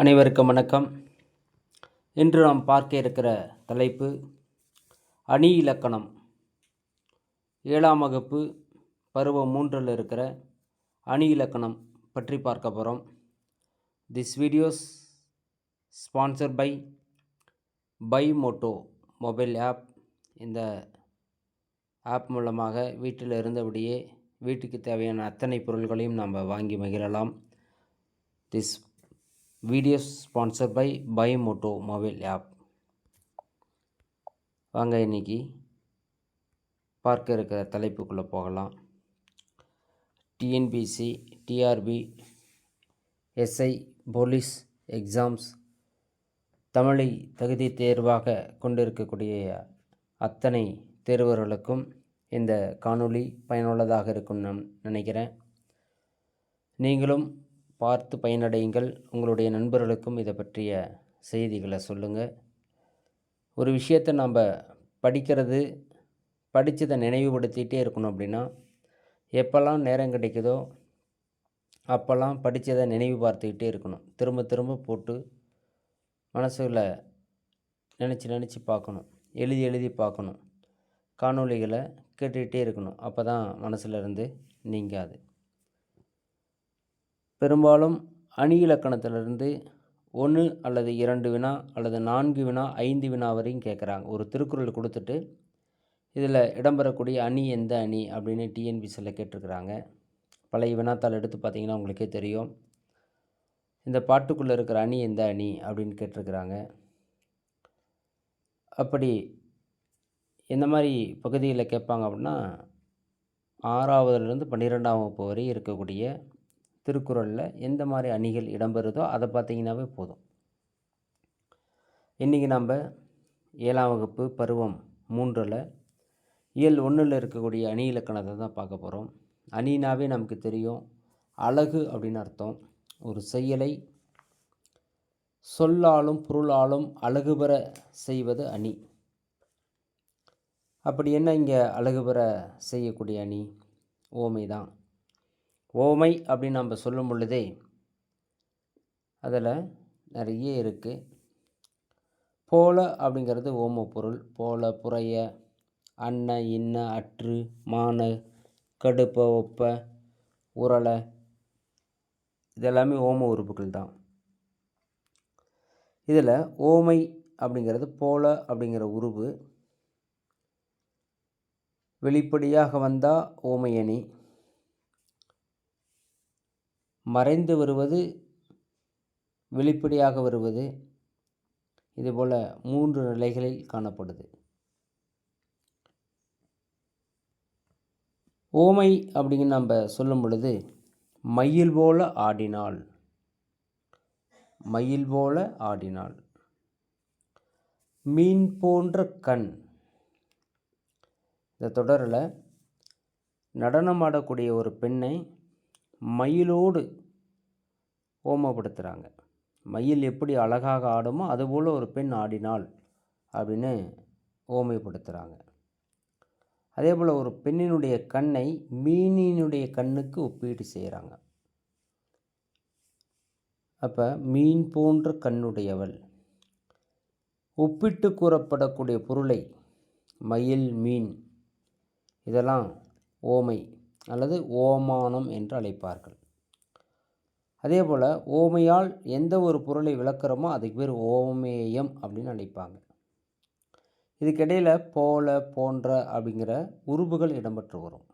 அனைவருக்கும் வணக்கம். இன்று நாம் பார்க்க இருக்கிற தலைப்பு அணி இலக்கணம். ஏழாம் வகுப்பு பருவம் மூன்றில் இருக்கிற அணி இலக்கணம் பற்றி பார்க்க போகிறோம் this video's sponsor by Bymoto mobile app இந்த ஆப் மூலமாக வீட்டில் இருந்தபடியே வீட்டுக்கு தேவையான அத்தனை பொருள்களையும் நாம் வாங்கி மகிழலாம். This video's sponsor by Bymoto mobile app. வாங்க இன்றைக்கி பார்க்க இருக்கிற தலைப்புக்குள்ளே போகலாம். TNPSC TRB SI police exams தமிழை தகுதி தேர்வாக கொண்டிருக்கக்கூடிய அத்தனை தேர்வர்களுக்கும் இந்த காணொளி பயனுள்ளதாக இருக்கும் நான் நினைக்கிறேன். நீங்களும் பார்த்து பயனடையுங்கள். உங்களுடைய நண்பர்களுக்கும் இதை பற்றிய செய்திகளை சொல்லுங்கள் ஒரு விஷயத்தை நம்ம படிக்கிறது படித்ததை நினைவுபடுத்திகிட்டே இருக்கணும் அப்படின்னா எப்போல்லாம் நேரம் கிடைக்குதோ அப்போல்லாம் படித்ததை நினைவு பார்த்துக்கிட்டே இருக்கணும். திரும்ப திரும்ப போட்டு மனசில் நினச்சி நினச்சி பார்க்கணும். எழுதி எழுதி பார்க்கணும். காணொளிகளை கேட்டுக்கிட்டே இருக்கணும். அப்போ தான் மனசில் இருந்து நீங்காது. பெரும்பாலும் அணி இலக்கணத்திலிருந்து ஒன்று அல்லது இரண்டு வினா அல்லது நான்கு வினா ஐந்து வினா வரையும் கேட்குறாங்க. ஒரு திருக்குறள் கொடுத்துட்டு இதில் இடம்பெறக்கூடிய அணி எந்த அணி அப்படின்னு டிஎன்பிசியில் கேட்டிருக்கிறாங்க. பழைய வினாத்தாள் எடுத்து பார்த்தீங்கன்னா உங்களுக்கே தெரியும். இந்த பாட்டுக்குள்ளே இருக்கிற அணி எந்த அணி அப்படின்னு கேட்டிருக்கிறாங்க. அப்படி எந்த மாதிரி பகுதியில் கேட்பாங்க அப்படின்னா ஆறாவதுலேருந்து பன்னிரெண்டாம் வகுப்பு வரை இருக்கக்கூடிய திருக்குறளில் எந்த மாதிரி அணிகள் இடம்பெறுதோ அதை பார்த்தீங்கன்னாவே போதும். இன்றைக்கி நம்ம ஏழாம் வகுப்பு பருவம் மூன்றில் இயல் ஒன்றில் இருக்கக்கூடிய அணி இலக்கணத்தை தான் பார்க்க போகிறோம் அணினாவே நமக்கு தெரியும் அழகு அப்படின்னு அர்த்தம். ஒரு செயலை சொல்லாலும் பொருளாலும் அழகு பெற செய்வது அணி. அப்படி என்ன இங்கே அழகு பெற செய்யக்கூடிய அணி? ஓமை தான் ஓமை அப்படின்னு நம்ம சொல்லும் பொழுதே அதில் நிறைய இருக்குது போல அப்படிங்கிறது ஓம பொருள். போல புறைய அன்ன இன்ன அற்று மான கடுப்ப ஒப்ப உரலை இதெல்லாமே ஓம உறுப்புகள் தான். இதில் ஓமை அப்படிங்கிறது போல அப்படிங்கிற உருவு வெளிப்படையாக வந்தால் ஓமையணி. மறைந்து வருவது வெளிப்படையாக வருவது இதுபோல் மூன்று நிலைகளில் காணப்படுது. ஓமை அப்படின்னு நம்ம சொல்லும் பொழுது மயில் போல ஆடினாள். மயில் போல ஆடினாள். மீன் போன்ற கண். இந்த தொடரில் நடனமாடக்கூடிய ஒரு பெண்ணை மயிலோடு ஓமப்படுத்துகிறாங்க மயில் எப்படி அழகாக ஆடுமோ அதுபோல் ஒரு பெண் ஆடினாள் அப்படின்னு ஓமைப்படுத்துகிறாங்க அதே போல் ஒரு பெண்ணினுடைய கண்ணை மீனினுடைய கண்ணுக்கு ஒப்பீடு செய்கிறாங்க அப்போ மீன் போன்ற கண்ணுடையவள். ஒப்பிட்டு கூறப்படக்கூடிய பொருளை மயில் மீன் இதெல்லாம் ஓமை அல்லது ஓமானம் என்று அழைப்பார்கள். அதே போல் ஓமையால் எந்த ஒரு பொருளை விளக்குறோமோ அதுக்கு பேர் ஓமேயம் அப்படின்னு அழைப்பாங்க இதுக்கிடையில் போல போன்ற அப்படிங்கிற உருபுகள் இடம்பெற்று வரும்.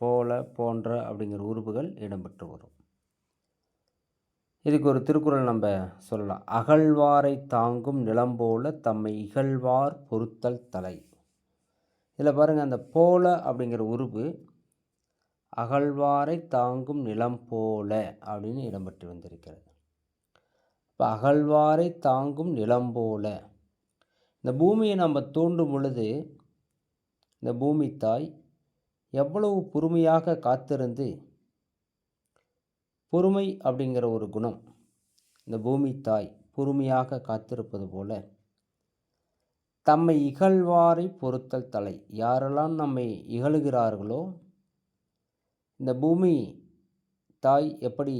போல போன்ற அப்படிங்கிற உருபுகள் இடம்பெற்று வரும். இதுக்கு ஒரு திருக்குறள் நம்ம சொல்லலாம். அகழ்வாரை தாங்கும் நிலம் போல தம்மை இகழ்வார் பொருத்தல் தலை. இதில் பாருங்கள் அந்த போல அப்படிங்கிற உருவு அகழ்வாரை தாங்கும் நிலம் போல அப்படின்னு இடம்பெற்று வந்திருக்கிறது. இப்போ அகழ்வாரை தாங்கும் நிலம் போல இந்த பூமியை நம்ம தோண்டும் பொழுது இந்த பூமி தாய் எவ்வளவு பொறுமையாக காத்திருந்து பொறுமை அப்படிங்கிற ஒரு குணம் இந்த பூமி தாய் பொறுமையாக காத்திருப்பது போல தம்மை இகழ்வாரை பொறுத்தல் தலை. யாரெல்லாம் நம்மை இகழுகிறார்களோ இந்த பூமி தாய் எப்படி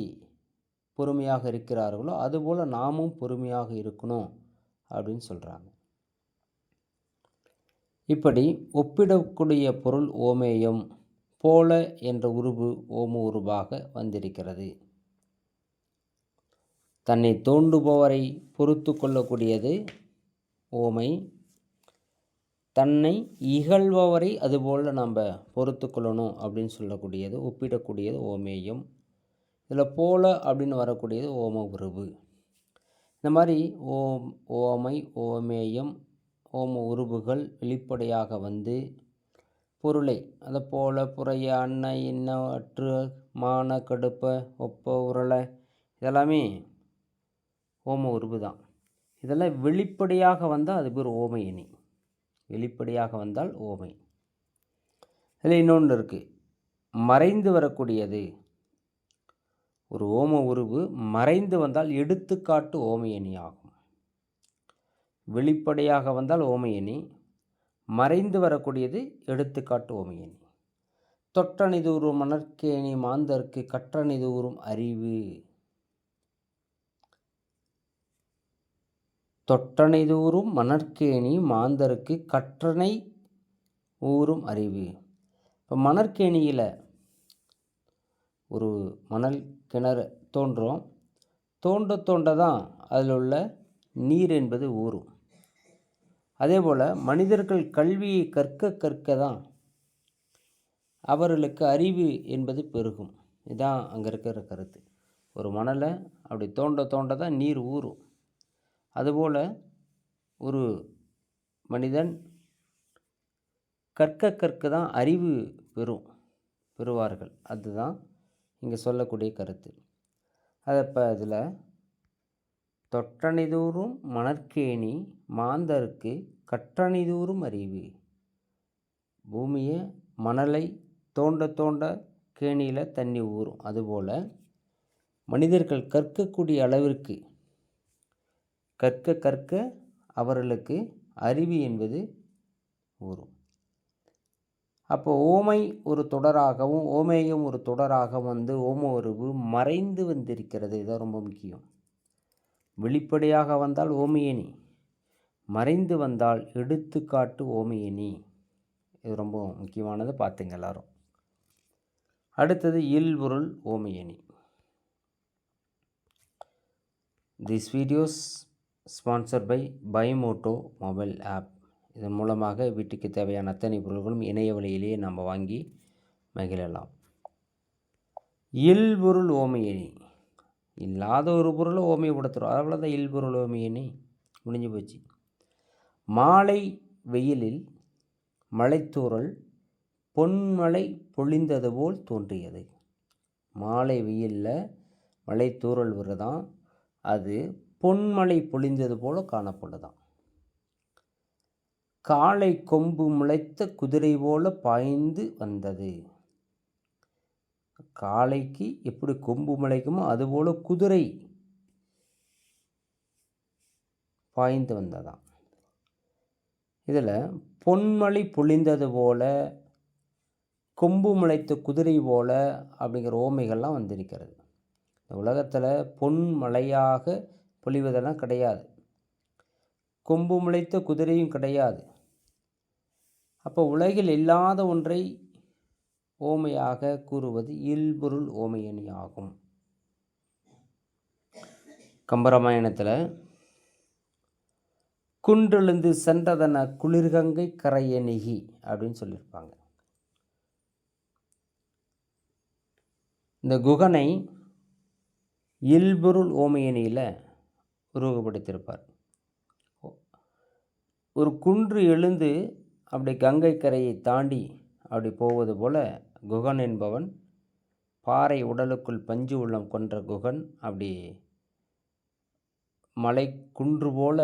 பொறுமையாக இருக்கிறார்களோ அதுபோல் நாமும் பொறுமையாக இருக்கணும் அப்படின்னு சொல்கிறாங்க இப்படி ஒப்பிடக்கூடிய பொருள் ஓமேயம் போல என்ற உருவு ஓம உருவாக வந்திருக்கிறது. தன்னை தோண்டுபவரை பொறுத்து கொள்ளக்கூடியது ஓமை தன்னை இகழ்பவரை அதுபோல் நம்ம பொறுத்து கொள்ளணும் அப்படின்னு சொல்லக்கூடியது ஒப்பிடக்கூடியது ஓமேயம். இதில் போல அப்படின்னு வரக்கூடியது ஓம உருவு இந்த மாதிரி ஓம் ஓமை ஓமேயம் ஓம உருவுகள் வெளிப்படையாக வந்து பொருளை. அதை போல புறைய அன்ன இன்ன அற்று மான கடுப்ப ஒப்ப உருளை இதெல்லாமே ஓம உருவு தான். இதெல்லாம் வெளிப்படையாக வந்தால் அது பேர் ஓமையணி வெளிப்படையாக வந்தால் ஓமை. இதில் இன்னொன்று இருக்குது மறைந்து வரக்கூடியது. ஒரு ஓம உருவு மறைந்து வந்தால் எடுத்துக்காட்டு ஓமையணி ஆகும். வெளிப்படையாக வந்தால் ஓமையணி மறைந்து வரக்கூடியது எடுத்துக்காட்டு ஓமையணி தொட்டணிதூறும் மணற்கேணி மாந்தருக்கு கற்றணிதூறும் அறிவு. தொட்டனை தூறும் மணற்கேணி மாந்தருக்கு கற்றனை ஊறும் அறிவு. இப்போ மணற்கேணியில் ஒரு மணல் கிணறு தோன்றும். தோண்ட தோண்ட தான் அதில் உள்ள நீர் என்பது ஊறும். அதே போல் மனிதர்கள் கல்வியை கற்க கற்க தான் அவர்களுக்கு அறிவு என்பது பெருகும். இதுதான் அங்கே இருக்கிற கருத்து. ஒரு மணலை அப்படி தோண்ட தோண்ட தான் நீர் ஊறும். அதுபோல் ஒரு மனிதன் கற்க கற்க தான் அறிவு பெறும் பெறுவார்கள். அதுதான் இங்கே சொல்லக்கூடிய கருத்து. அதை இப்போ இதில் தொற்றணிதூறும் மணற்கேணி மாந்தருக்கு கற்றணிதூறும் அறிவு. பூமியை மணலை தோண்ட தோண்ட கேணியில் தண்ணி ஊறும். அதுபோல் மனிதர்கள் கற்கக்கூடிய அளவிற்கு கற்க கற்க அவர்களுக்கு அறிவு என்பது வரும் அப்போ ஓமை ஒரு தொடராகவும் ஓமேயம் ஒரு தொடராக வந்து ஓம உருவு மறைந்து வந்திருக்கிறது. இதான் ரொம்ப முக்கியம். வெளிப்படையாக வந்தால் ஓமையணி மறைந்து வந்தால் எடுத்துக்காட்டு ஓமையணி. இது ரொம்ப முக்கியமானது பார்த்துங்க எல்லாரும். அடுத்தது இல்பொருள் ஓமையணி. This video's sponsor by Bymoto mobile app. இதன் மூலமாக வீட்டுக்கு தேவையான அத்தனை பொருள்களும் இணைய வழியிலேயே நம்ம வாங்கி மகிழலாம். இல்பொருள் ஓமையணி இல்லாத ஒரு பொருளை ஓமையப்படுத்துகிறோம் அவ்வளோதான் இல்பொருள் ஓமையணி முடிஞ்சு போச்சு. மாலை வெயிலில் மலைத்தூரல் பொன்மலை பொழிந்தது போல் தோன்றியது. மாலை வெயிலில் மலைத்தூரல் வருதான் அது பொன்மலை பொழிந்தது போல காணப்படுதான் காளை கொம்பு முளைத்த குதிரை போல பாய்ந்து வந்தது. காளைக்கு எப்படி கொம்பு முளைக்குமோ அதுபோல குதிரை பாய்ந்து வந்ததாம். இதில் பொன்மலை பொழிந்தது போல கொம்பு முளைத்த குதிரை போல அப்படிங்கிற ஓமைகள்லாம் வந்திருக்கிறது. இந்த உலகத்தில் பொன்மலையாக பொழிவதெல்லாம் கிடையாது. கொம்பு முளைத்த குதிரையும் கிடையாது. அப்போ உலகில் இல்லாத ஒன்றை ஓமையாக கூறுவது இல்பொருள் ஓமையணி ஆகும் கம்பராமாயணத்தில் குன்றெழுந்து சென்றதன குளிர்கங்கை கரையணிகி அப்படின்னு சொல்லியிருப்பாங்க. இந்த குகனை இல்பொருள் ஓமையணியில் உருவகப்படுத்தியிருப்பார். ஒரு குன்று எழுந்து அப்படி கங்கை கரையை தாண்டி அப்படி போவது போல குகன் என்பவன் பாறை உடலுக்குள் பஞ்சு உள்ளம் கொன்ற குகன் அப்படி மலை குன்று போல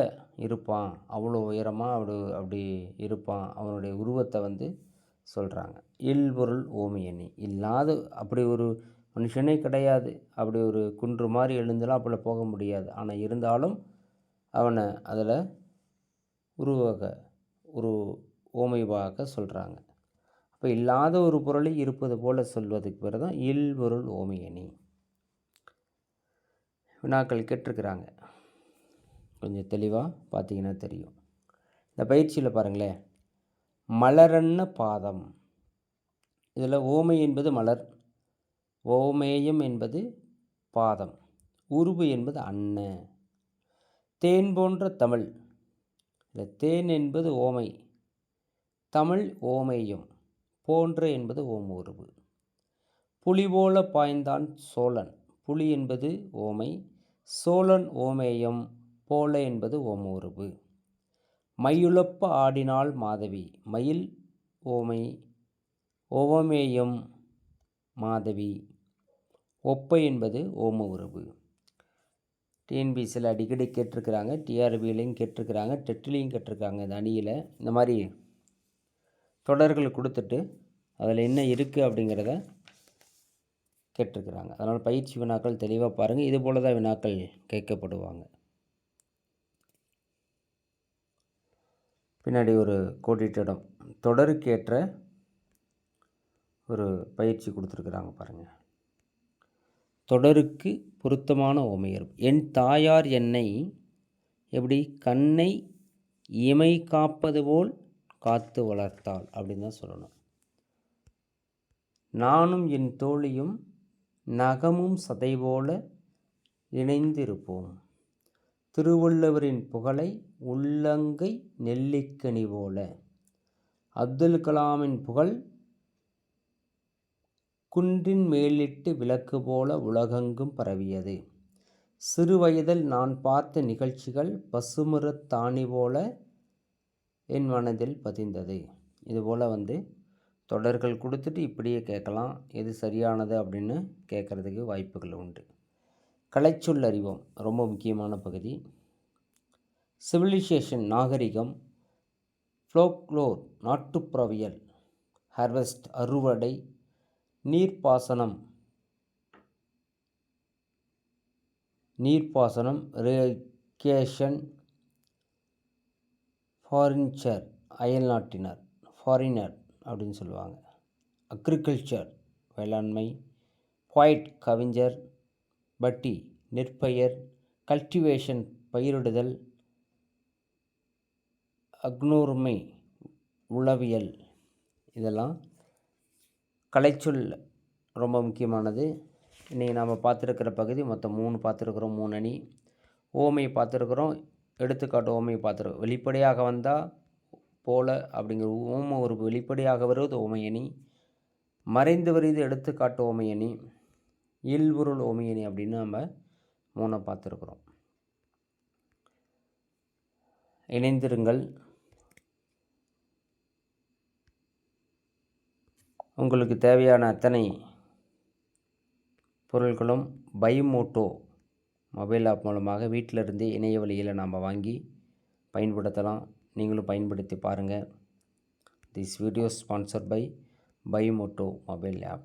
இருப்பான். அவ்வளோ உயரமாக அப்படி அப்படி இருப்பான். அவனுடைய உருவத்தை வந்து சொல்கிறாங்க இல்பொருள் ஓமியணி இல்லாத அப்படி ஒரு மனுஷனே கிடையாது. அப்படி ஒரு குன்று மாதிரி எழுந்தெல்லாம் அப்படி போக முடியாது. ஆனால் இருந்தாலும் அவனை அதில் உருவாக ஒரு ஓமைவாக சொல்கிறாங்க அப்போ இல்லாத ஒரு பொருளை இருப்பது போல் சொல்வதுக்கு பேர் தான் இல் பொருள் ஓமையணி. வினாக்கள் கேட்டிருக்கிறாங்க. கொஞ்சம் தெளிவாக பார்த்தீங்கன்னா தெரியும். இந்த பயிற்சியில் பாருங்களேன். மலரன்ன பாதம். இதில் ஓமை என்பது மலர். ஓமேயம் என்பது பாதம் உருவு என்பது அன்ன. தேன் போன்ற தமிழ் இல்லை தேன் என்பது ஓமை தமிழ் ஓமேயம் போன்ற என்பது ஓம உருவு புலி போல பாய்ந்தான் சோழன் புலி என்பது ஓமை சோழன் ஓமேயம் போல என்பது ஓம உருவு மையுழப்ப ஆடினாள் மாதவி மயில் ஓமை ஓவமேயம் மாதவி. ஒப்பை என்பது ஓம உறவு. டிஎன்பிசியில் அடிக்கடி கேட்டிருக்கிறாங்க டிஆர்பிலையும் கேட்டிருக்கிறாங்க டெட்லையும் கேட்டிருக்காங்க இந்த அணியில். இந்த மாதிரி தொடர்கள் கொடுத்துட்டு அதில் என்ன இருக்குது அப்படிங்கிறத கேட்டிருக்கிறாங்க. அதனால் பயிற்சி வினாக்கள் தெளிவாக பாருங்கள் இது போல தான் வினாக்கள் கேட்கப்படுவாங்க. பின்னாடி ஒரு கோட்டிட்டிடம் தொடருக்கேற்ற ஒரு பயிற்சி கொடுத்துருக்குறாங்க பாருங்கள் தொடருக்கு பொருத்தமான உமையர் என் தாயார் என்னை எப்படி கண்ணை இமை காப்பது போல் காத்து வளர்த்தாள் அப்படின்னு தான் சொல்லணும். நானும் என் தோழியும் நகமும் சதை போல இணைந்திருப்போம். திருவள்ளுவரின் புகழை உள்ளங்கை நெல்லிக்கனி போல. அப்துல் கலாமின் புகழ் குன்றின் மேலிட்டு விளக்கு போல உலகெங்கும் பரவியது. சிறுவயதில் நான் பார்த்த நிகழ்ச்சிகள் பசுமரத்தாணி போல என் மனதில் பதிந்தது. இதுபோல் வந்து தொடர்கள் கொடுத்துட்டு இப்படியே கேட்கலாம் எது சரியானது அப்படின்னு கேட்குறதுக்கு வாய்ப்புகள் உண்டு. கலைச்சொல் அறிவம் ரொம்ப முக்கியமான பகுதி. சிவிலைசேஷன் நாகரிகம் ஃப்ளோக்லோர் நாட்டுப்புறவியல் ஹார்வெஸ்ட் அறுவடை நீர்ப்பாசனம். நீர்ப்பாசனம் ரேகேஷன் ஃபாரின்ச்சர் அயல்நாட்டினர் ஃபாரினர் அப்படின்னு சொல்லுவாங்க. அக்ரிகல்ச்சர் வேளாண்மை பாய்ட் கவிஞர் பட்டி நெற்பயர் கல்டிவேஷன் பயிரிடுதல் அக்னோர்மை உளவியல் இதெல்லாம் கலைச்சொல் ரொம்ப முக்கியமானது. இன்றைக்கி நாம் பார்த்துருக்கிற பகுதி மொத்தம் மூணு பார்த்துருக்குறோம் மூணு அணி. ஓமையை பார்த்துருக்குறோம் எடுத்துக்காட்டு ஓமையை பார்த்துருக்கோம் வெளிப்படையாக வந்தால் போல அப்படிங்கிற ஓம ஒரு வெளிப்படையாக வருவது ஓமை அணி. மறைந்து வருது எடுத்துக்காட்டு ஓமை அணி. இல்பொருள் ஓமியனி அப்படின்னு நம்ம மூணை பார்த்துருக்குறோம். இணைந்திருங்கள். உங்களுக்கு தேவையான அத்தனை பொருட்களும் பைமோட்டோ மொபைல் ஆப் மூலமாக வீட்டிலிருந்தே இணைய வழியில் நாம் வாங்கி பயன்படுத்தலாம். நீங்களும் பயன்படுத்தி பாருங்கள் this video sponsor by Bymoto mobile app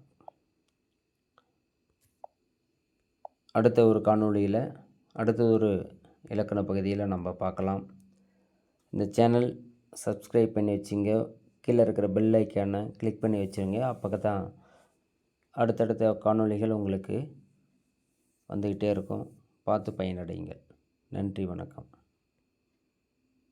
அடுத்த ஒரு காணொளியில் அடுத்த ஒரு இலக்கண பகுதியில் நம்ம பார்க்கலாம். இந்த சேனல் சப்ஸ்கிரைப் பண்ணி வச்சுங்க. கீழே இருக்கிற பெல் ஐக்கானை கிளிக் பண்ணி வச்சுருங்க. அப்போ தான் அடுத்தடுத்த காணொளிகள் உங்களுக்கு வந்துக்கிட்டே இருக்கும். பார்த்து பயனடைங்க நன்றி வணக்கம்.